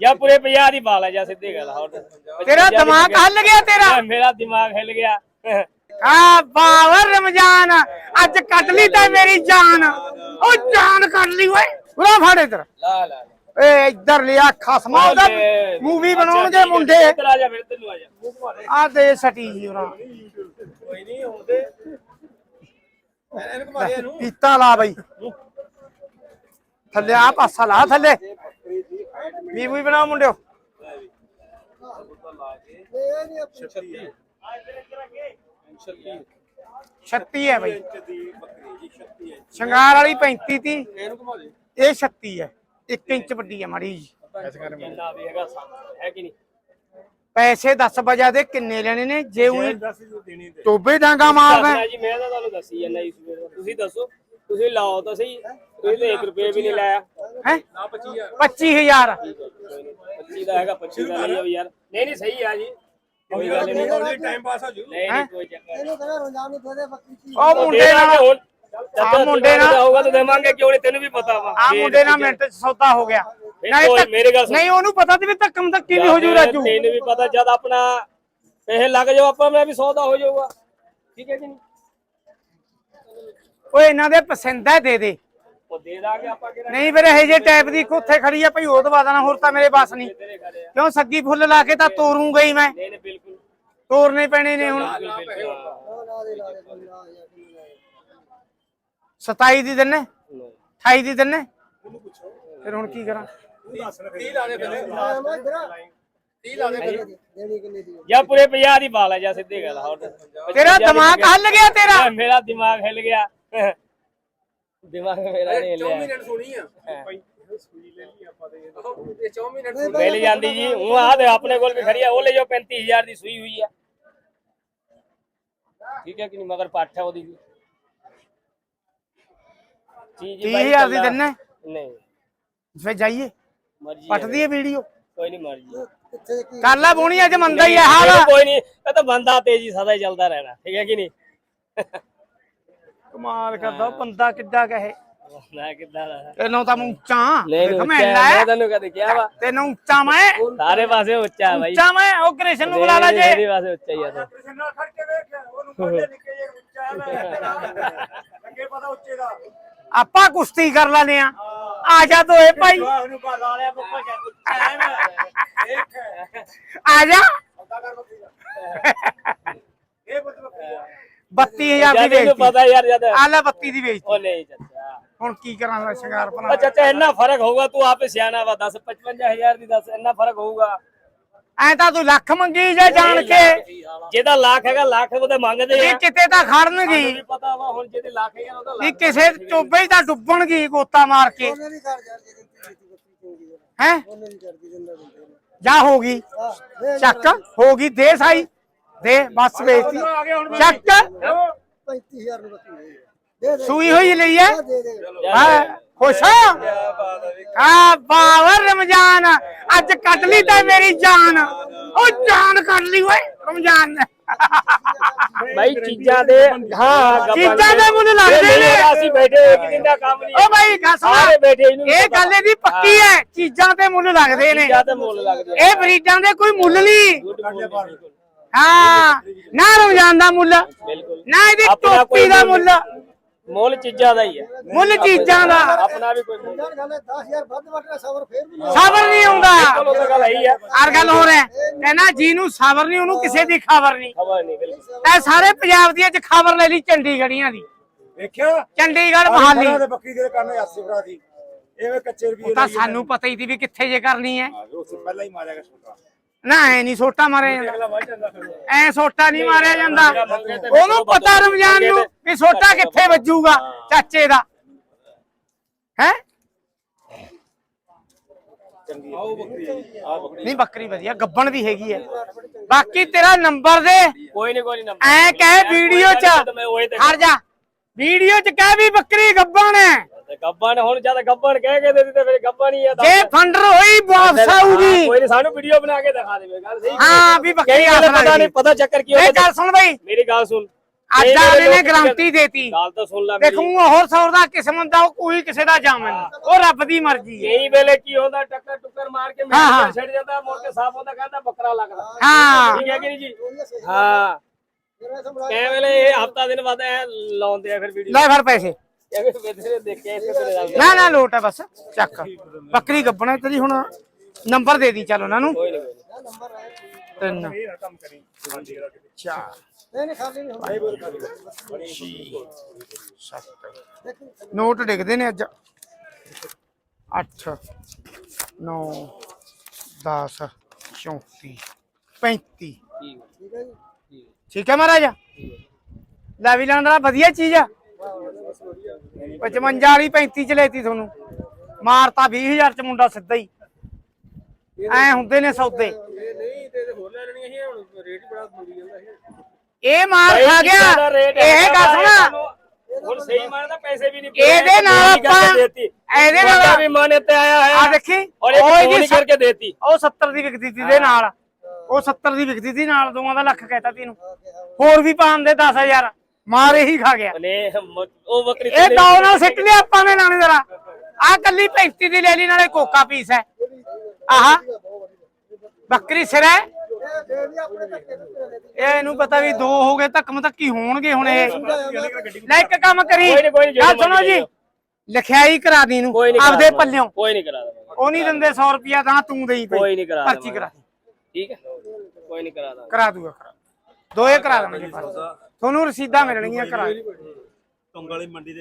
ਜਾਂ ਪੂਰੇ 50 ਦੀ ਪਾ ਲੈ ਜਾ ਸਿੱਧੀ ਗੱਲ ਹੋਰ ਤੇਰਾ ਦਿਮਾਗ ਹੱਲ ਗਿਆ ਤੇਰਾ। ਮੇਰਾ ਦਿਮਾਗ ਹਿੱਲ ਗਿਆ। ਆ ਬਾਵਰ ਰਮਜ਼ਾਨ ਅੱਜ ਕੱਟ ਲਈ ਤਾਂ ਮੇਰੀ ਜਾਨ। ਉਹ ਜਾਨ ਕੱਟ ਲਈ ਓਏ। ਉਰਾ ਫੜ ਇਧਰ। ਲਾ ਲਾ ਏ ਇੱਧਰ ਲਿਆ ਖਸਮਾ ਉਹਦਾ। ਮੂਵੀ ਬਣਾਉਣਗੇ ਮੁੰਡੇ। ਇੱਧਰ ਆ ਜਾ ਫਿਰ ਤੈਨੂੰ ਆ ਜਾ। ਆ ਦੇ ਸਟੀ ਜੀ ਉਰਾ। ਕੋਈ ਨਹੀਂ ਹੁੰਦੇ ਇਹਨੂੰ ਘੁਮਾ ਇਹਨੂੰ। ਪੀਤਾ ਲਾ ਬਈ। ਥੱਲੇ ਆ ਪਾਸਾ ਲਾ ਥੱਲੇ। ਮੂਵੀ ਬਣਾਓ ਮੁੰਡਿਓ। ਛੱਤੀ ਹੈ ਬਈ। ਸ਼ਿੰਗਾਰ ਵਾਲੀ 35 ਤੀ ਇਹਨੂੰ ਘੁਮਾ ਦੇ ਇਹ 36 ਹੈ। 1 ਇੰਚ ਵੱਡੀ ਹੈ ਮਾੜੀ ਜੀ ਇੰਨਾ ਵੀ ਹੈਗਾ ਸਾਨੂੰ ਹੈ ਕਿ ਨਹੀਂ ਪੈਸੇ 10 ਵਜਾ ਦੇ ਕਿੰਨੇ ਲੈਣੇ ਨੇ ਜੇ ਉਹੀ ਟੋਬੇ ਡਾਂਗਾ ਮਾਰਦਾ ਜੀ ਮੈਂ ਤਾਂ ਤੁਹਾਨੂੰ ਦੱਸੀ ਜਾਂਦਾ ਤੁਸੀਂ ਦੱਸੋ। ਤੁਸੀਂ ਲਾਓ ਤਾਂ ਸਹੀ। ਤਾਂ 1 ਰੁਪਏ ਵੀ ਨਹੀਂ ਲਾਇਆ। ਹੈ? ਨਾ 25000 25000 25 ਦਾ ਹੈਗਾ 25 ਦਾ ਲਈ ਯਾਰ। ਨਹੀਂ ਨਹੀਂ ਸਹੀ ਆ ਜੀ। ਕੋਈ ਗੱਲ ਨਹੀਂ ਟਾਈਮ ਪਾਸ ਹੋ ਜੂ। ਨਹੀਂ ਨਹੀਂ ਕੋਈ ਚੱਕਰ ਨਹੀਂ। ਉਹ ਮੁੰਡੇ ਨਾਲ ਹੁਣ। ਆਹ ਮੁੰਡੇ ਨਾਲ- ਹੋਊਗਾ ਤਾਂ ਦੇਵਾਂਗੇ ਕਿਉਂ ਨਹੀਂ ਤੈਨੂੰ ਵੀ ਪਤਾ ਵਾ। ਆ ਮੁੰਡੇ ਨਾਲ ਮਿੰਟ ਚ ਸੌਦਾ ਹੋ ਗਿਆ। ਨਹੀਂ, ਨਾਲੇ ਕੋਈ ਧੱਕ- ਮੇਰੀ ਗੱਲ ਸੁਣ। ਨਹੀਂ ਉਹਨੂੰ ਪਤਾ ਤੇ ਵੀ ਧੱਕਮ ਧੱਕੀ ਵੀ ਹੋ ਜੂ ਰਾਜੂ। ਤੈਨੂੰ ਵੀ ਪਤਾ ਜਦ ਆਪਣਾ ਪੈਸੇ ਲੱਗ ਜਾਓ ਆਪਾਂ ਮੈਂ ਵੀ 100 ਦਾ ਹੋ ਜਾਊਗਾ। ਠੀਕ ਹੈ ਕਿ ਓਏ ਇਹਨਾਂ ਦੇ ਪਸੰਦ ਹੈ ਦੇ ਦੇ। ਉਹ ਦੇ ਦਾਂਗੇ ਆਪਾਂ ਕਿਹੜਾ? ਨਹੀਂ ਫਿਰ ਇਹ ਜੇ ਟਾਈਪ ਦੀ ਕੋਥੇ ਖੜੀ ਆ ਭਈ ਉਹ ਦਵਾ ਦੇਣਾ ਹੋਰ ਤਾਂ ਮੇਰੇ ਬਸ ਨਹੀਂ। ਤੇਰੇ। ਕਿਉਂ ਸੱਗੀ ਫੁੱਲ ਲਾ ਕੇ ਤਾਂ ਤੋਰੂੰਗਾ ਹੀ ਮੈਂ। ਨਹੀਂ ਨਹੀਂ ਬਿਲਕੁਲ। ਤੋਰਨੇ ਪੈਣੇ ਨੇ ਹੁਣ। ਬਿਲਕੁਲ 27 ਦੀ ਦਿਨੇ? ਨਹੀਂ। 28 ਦੀ ਦਿਨੇ? ਫਿਰ ਹੁਣ ਕੀ ਕਰਾਂ? ਜਾਂ ਪੂਰੇ 50 ਦੀ ਪਾ ਲੈ ਜਾ ਸਿੱਧੀ ਗੱਲ ਹੋਰ। ਤੇਰਾ ਦਿਮਾਗ ਹੱਲ ਗਿਆ ਤੇਰਾ। ਮੇਰਾ ਦਿਮਾਗ ਹਿੱਲ ਗਿਆ। ਦਿਮਾਗ ਮੇਰਾ ਨਹੀਂ ਹਿੱਲਿਆ। ਮਿੰਟ ਸੁਣੀ ਆ। ਇਹ 4 ਮਿੰਟ ਮਿਲ ਜਾਂਦੀ ਜੀ ਉਹ ਆ ਦੇ ਆਪਣੇ ਕੋਲ ਵੀ ਖੜੀ ਆ ਉਹ ਲੈ ਜਾਓ 35000 ਦੀ ਸੂਈ ਹੋਈ ਆ। ਠੀਕ ਹੈ ਕਿ ਨਹੀਂ? ਮਗਰ ਪੱਠ ਹੈ ਉਹਦੀ। ਵੀ ਜੀ ਜੀ ਬਾਈ 30000 ਦੀ ਕੱਲਾ- ਦਿਨੇ ਨਹੀਂ। ਫਿਰ ਜਾਈਏ। ਮਰਜ਼ੀ ਪੱਟਦੀ ਹੈ ਵੀਡੀਓ? ਕੋਈ ਨਹੀਂ ਮਰਜ਼ੀ ਕਰ ਲੈ ਬੋਣੀ ਅੱਜ ਮੰਦਾ ਹੀ ਹੈ ਹਾਲ ਕੋਈ ਨਹੀਂ ਇਹ ਤਾਂ ਬੰਦਾ ਤੇਜੀ ਸਦਾ ਹੀ ਚੱਲਦਾ ਰਹਿਣਾ। ਠੀਕ ਹੈ ਕਿ ਨਹੀਂ? ਕਮਾਲ ਕਰਦਾ ਬੰਦਾ ਕਿੱਡਾ ਕਹੇ ਮੈਂ ਕਿੱਦਾਂ ਦਾ? ਤੈਨੂੰ ਤਾਂ ਮੈਂ ਉੱਚਾ। ਦੇਖ ਉੱਚਾ ਮੈਂ ਹੈ, ਲੈ। ਮੈਂ ਤੈਨੂੰ ਕਦੇ ਕਿਹਾ ਵਾ। ਤੈਨੂੰ ਉੱਚਾ ਮੈਂ। ਸਾਰੇ ਪਾਸੇ ਉੱਚਾ ਹੈ ਬਾਈ। ਉੱਚਾ ਮੈਂ ਉਹ ਕ੍ਰਿਸ਼ਨ ਨੂੰ ਬੁਲਾ ਲਾ ਜੇ। ਮੇਰੇ ਪਾਸੇ ਉੱਚਾ ਹੀ ਆ ਤੂੰ। ਆਪਾਂ ਕੁਸ਼ਤੀ ਕਰ ਲੈਨੇ ਆ ਆ ਜਾ ਦੋਏ ਭਾਈ। ਆ ਜਾ। 32000 ਦੀ ਇਹਨੂੰ ਵੇਚਤੀ। ਪਤਾ ਯਾਰ ਜਦ ਆ ਲੈ 32 ਦੀ ਵੇਚਤੀ। ਉਹ ਨਹੀਂ ਚਾਚਾ। ਹੁਣ ਕੀ ਕਰਾਂ ਦਾ ਸ਼ਿੰਗਾਰ ਉਹ ਬਣਾ ਚਾਚਾ ਇੰਨਾ ਫ਼ਰਕ ਹੋਊਗਾ ਤੂੰ ਆਪੇ ਸਿਆਣਾ ਵਾ 10 55000 ਦੀ ਦੱਸ ਇੰਨਾ ਫ਼ਰਕ ਹੋਊਗਾ। ਐ ਤਾਂ ਤੂੰ ਲੱਖ ਮੰਗੀ ਜੇ ਜਾਣ ਕੇ। ਜਿਹਦਾ ਲੱਖ ਹੈਗਾ ਲੱਖ ਉਹਦੇ ਮੰਗਦੇ ਇਹ ਆ। ਕਿਤੇ ਤਾਂ ਖੜਨਗੀ। ਮੈਨੂੰ ਵੀ ਪਤਾ ਵਾ ਹੁਣ ਜਿਹਦੇ ਲੱਖ ਹੈਗਾ ਉਹਦਾ ਵੀ ਲੱਖ ਕਿਸੇ ਚੋਬੇ 'ਚ ਤਾਂ ਡੁੱਬਣਗੀ ਗੋਤਾ ਮਾਰ ਕੇ। ਹੈ? ਜਾ ਹੋਗੀ ਚੱਕ ਹੋਗੀ ਦੇ ਸਾਈ। ਦੇ ਬਸ ਵੇਚਤੀ ਚੱਕ। 35000 ਨੂੰ ਬੱਤੀ ਹੋਈ ਦੇ ਦੇ। ਸੂਈ ਹੋਈ ਲਈ ਹੈ? ਹਾਂ ਖੁਸ਼ ਹੋ? ਆ ਬਾਵਰ ਰਮਜ਼ਾਨ। ਅੱਜ ਕੱਟ ਲਈ ਤਾਂ ਮੇਰੀ ਜਾਨ। ਉਹ ਜਾਨ ਕੱਟ ਲਈ ਓਏ ਰਮਜ਼ਾਨ ਨੇ। ਬਾਈ ਚੀਜ਼ਾਂ ਦੇ ਹਾਂ ਚੀਜ਼ਾਂ ਦੇ। ਮੁੱਲ ਲੱਗਦੇ ਨੇ। ਅਸੀਂ ਬੈਠੇ ਇੱਕ ਦਿਨ ਦਾ ਕੰਮ ਨਹੀਂ ਓ ਭਾਈ ਸਾਰੇ ਬੈਠੇ ਇਹ। ਗੱਲ ਇਹਦੀ ਪੱਕੀ ਹੈ। ਚੀਜ਼ਾਂ ਤੇ ਮੁੱਲ ਲੱਗਦੇ ਨੇ। ਚੀਜ਼ਾਂ ਤੇ ਮੁੱਲ ਲੱਗਦੇ ਆ ਇਹ ਬਰੀਡਾਂ ਦੇ ਕੋਈ ਮੁੱਲ ਨਹੀਂ। ਹਾਂ ਨਾ ਰਮਜ਼ਾਨ ਦਾ ਮੁੱਲ ਬਿਲਕੁਲ। ਨਾ ਇਹਦੀ ਆਪਣਾ ਟੋਪੀ ਕੋਈ ਦਾ ਮੁੱਲ ਮੁੱਲ। ਮੁੱਲ ਚੀਜ਼ਾਂ ਦਾ ਹੀ ਹੈ ਮੁੱਲ ਚੀਜ਼ਾਂ ਦਾ। ਆਪਣਾ ਵੀ ਕੋਈ ਮੁੱਲ। ਯਾਰ ਗੱਲ 10000 ਵੱਧ ਵੱਟਣਾ ਸਬਰ ਫੇਰ ਵੀ ਨਹੀਂ ਸਬਰ ਨਹੀਂ ਹੁੰਦਾ ਚਲੋ ਤਾਂ ਗੱਲ ਹੈ ਆ। ਹਰ ਗੱਲ ਹੋ। ਰਿਹਾ ਕਹਿੰਦਾ ਜੀ ਨੂੰ ਸਬਰ ਨਹੀਂ ਉਹਨੂੰ ਕਿਸੇ ਦੀ ਖਬਰ ਨਹੀਂ। ਖਬਰ ਨਹੀਂ ਬਿਲਕੁਲ। ਇਹ ਸਾਰੇ ਪੰਜਾਬ ਦੀ ਅੱਜ ਖਬਰ ਲੈ ਲਈ ਚੰਡੀਗੜ੍ਹੀਆਂ ਦੀ। ਵੇਖਿਆ ਚੰਡੀਗੜ੍ਹ ਮਹਾਲੀ। ਦੇ ਬੱਕਰੀ ਦੇ ਕੰਨ ਆਸੀ ਭਰਾ ਦੀ। ਐਵੇਂ ਕੱਚੇ ਰੁਪਏ ਤਾਂ ਸਾਨੂੰ ਪਤਾ ਹੀ ਸੀ ਵੀ ਕਿੱਥੇ ਜੇ ਕਰਨੀ ਹੈ। ਉਸ ਤੋਂ ਪਹਿਲਾਂ ਹੀ ਮਾਰਿਆ ਛੋਟਾ ਨਾ ਐ ਨਹੀਂ ਸੋਟਾ ਮਾਰਿਆ ਜਾਂਦਾ। ਐ ਸੋਟਾ ਨਹੀਂ ਮਾਰਿਆ ਜਾਂਦਾ। ਉਹਨੂੰ ਪਤਾ ਰਮਜ਼ਾਨ ਨੂੰ ਵੀ ਸੋਟਾ ਕਿੱਥੇ ਵੱਜੂਗਾ ਚਾਚੇ ਦਾ। ਹੈ? ਨਹੀਂ ਬੱਕਰੀ ਵਧੀਆ ਗੱਬਣ ਵੀ ਹੈਗੀ ਹੈ ਬਾਕੀ ਤੇਰਾ ਨੰਬਰ ਦੇ। ਕੋਈ ਨਹੀਂ ਕੋਈ ਨਹੀਂ ਨੰਬਰ ਐ ਕਹੇ ਵੀਡੀਓ ਚ। ਹਟ ਜਾ। ਵੀਡੀਓ ਚ ਕਹਿ ਵੀ ਬੱਕਰੀ ਗੱਬਣ ਹੈ ਤੇ ਗੱਬਨ ਹੁਣ ਜਦ ਗੱਬਨ ਕਹਿ ਕੇ ਦੇ ਦਿੱਤੇ ਫਿਰ ਗੱਬਨ ਹੀ ਆ ਤਾਂ ਜੇ ਫੰਡਰ ਹੋਈ ਵਾਪਸ ਹਾਂ, ਆਊਗੀ। ਕੋਈ ਨਹੀਂ ਸਾਨੂੰ ਵੀਡੀਓ ਬਣਾ ਕੇ ਦਿਖਾ ਦੇਵੇ ਗੱਲ ਸਹੀ। ਹਾਂ ਵੀ ਬੱਕਰੀ ਆਸਰਾ ਪਤਾ ਨਹੀਂ ਪਤਾ ਚੱਕਰ ਕੀ ਇਹ ਗੱਲ ਸੁਣ ਬਈ। ਮੇਰੀ ਗੱਲ ਸੁਣ। ਅੱਜ ਵਾਲੇ ਨੇ ਗਰੰਟੀ ਦੇਤੀ। ਗੱਲ ਤਾਂ ਸੁਣ ਲੈ ਮੇਰੀ। ਦੇਖੂ ਹੋਰ ਸੌਰ ਦਾ ਕਿਸਮਤ ਦਾ ਉਹ ਕੋਈ ਕਿਸੇ ਦਾ ਜਾਮਨ ਨਹੀਂ। ਉਹ ਰੱਬ ਦੀ ਮਰਜ਼ੀ ਹੈ। ਕਈ ਵੇਲੇ ਕੀ ਹੁੰਦਾ ਟੱਕਰ ਟੁੱਕਰ ਮਾਰ ਕੇ ਹਾਂ, ਹਾਂ। ਮੇਰੇ ਛੱਡ ਜਾਂਦਾ ਮੁੜ ਕੇ ਸਾਫ਼ ਹੁੰਦਾ ਕਹਿੰਦਾ ਬੱਕਰਾ ਲੱਗਦਾ। ਹਾਂ। ਠੀਕ ਹੈ ਕਿ ਨਹੀਂ ਜੀ? ਹਾਂ। ਕਈ ਵੇਲੇ ਇਹ ਹਫਤਾ ਦਿਨ ਬਾਅਦ ਐ ਲਾਉਂਦੇ ਆ ਫਿਰ ਵੀਡੀਓ ਲੈ ਫਿਰ ਪੈਸੇ। ਨਾ ਨਾ ਲੋਟ ਹੈ ਬਸ ਚੱਕ। ਬੱਕਰੀ ਗੱਬਣਾ ਤੇਰੀ ਹੁਣ ਨੰਬਰ ਦੇ ਦੀ ਚੱਲ ਉਹਨਾਂ ਨੂੰ। ਤਿੰਨ। ਚਾਰ। ਨੋਟ ਡਿੱਗਦੇ ਨੇ ਅੱਜ। 8 9 10 34 35 ਠੀਕ ਹੈ, ਮਹਾਰਾਜ? ਲੈ ਵੀ ਲੈਣ ਦਾ ਵਧੀਆ ਚੀਜ਼ ਆ। 55 ਵਾਲੀ 35 ਚ ਲੈਤੀ ਤੁਹਾਨੂੰ। ਮਾਰਤਾ 20000 ਚ ਮੁੰਡਾ ਸਿੱਧਾ ਹੀ। ਐ ਹੁੰਦੇ ਨੇ ਸੌਦੇ। ਨਹੀਂ ਤੇ ਹੋਰ ਲੈ ਲੈਣੀ ਇਹ ਹੁਣ ਰੇਟ ਬੜਾ ਬੋਲੀ ਜਾਂਦਾ ਇਹ ਮਾਰ ਖਾ ਗਿਆ। ਇਹ ਗੱਲ ਸੁਣਾ। ਹੁਣ ਸਹੀ ਮਾਰਦਾ ਪੈਸੇ ਵੀ ਨਹੀਂ ਪੂਰੇ ਇਹਦੇ ਨਾਲ ਆਪਾਂ। ਇਹਦੇ ਨਾਲ ਵੀ ਮਨ ਇੱਥੇ ਆਇਆ ਹੈ ਆ ਦੇਖੀ ਔਰ ਇਹ ਉਹ ਫੋਨ ਕਰਕੇ ਦੇਤੀ। ਉਹ 70 ਦੀ ਵਿਕਦੀ ਤੀ ਦੇ ਨਾਲ। ਉਹ 70 ਦੀ ਵਿਕਦੀ ਤੀ ਨਾਲ ਦੋਵਾਂ ਦਾ ਲੱਖ ਕਹਿਤਾ ਤੈਨੂੰ ਹੋਰ ਵੀ ਪਾਣ ਦੇ 10000 ਮਾਰੇ ਹੀ ਖਾ ਗਿਆ। ਨੇ ਉਹ ਬੱਕਰੀ ਇਹ ਦੋ ਨਾਲ ਸਿੱਟ ਲਿਆ ਆਪਾਂ ਨੇ ਨਾਲੇ ਜਰਾ। ਆ ਕੱਲੀ 35 ਦੀ ਲੈ ਲਈ ਨਾਲੇ ਕੋਕਾ ਪੀਸ ਹੈ। ਆਹਾ। ਬੱਕਰੀ ਸਿਰ ਹੈ। ਇਹ ਇਹਨੂੰ ਪਤਾ ਵੀ ਦੋ ਹੋ ਗਏ ਧੱਕਮ ਧੱਕੀ ਹੋਣਗੇ ਹੁਣ ਇਹ। ਲੈ ਇੱਕ ਕੰਮ ਕਰੀ। ਗੱਲ ਸੁਣੋ ਜੀ। ਲਿਖਿਆਈ ਕਰਾ ਦੀ ਨੂੰ ਆਪਦੇ ਪੱਲਿਓਂ। ਕੋਈ ਨਹੀਂ ਕਰਾ ਉਹ ਨਹੀਂ ਦਿੰਦੇ 100 ਰੁਪਿਆ ਤਾਂ ਤੂੰ ਦੇਈ ਪਈ ਕੋਈ ਨਹੀਂ ਕਰਾ ਪਰਚੀ। ਕਰਾ ਦੇ। ਠੀਕ ਹੈ। ਕੋਈ ਨਹੀਂ ਕਰਾ ਦਾਂਗਾ ਕਰਾ ਦੂਗਾ ਕਰਾ ਦੋਏ ਕਰਾ ਦੇਣਗੇ ਪਰ ਤੁਹਾਨੂੰ ਰਸੀਦਾਂ ਮਿਲਣਗੀਆਂ ਕਰਾ ਤੁੰਗ ਵਾਲੀ ਮੰਡੀ ਦੇ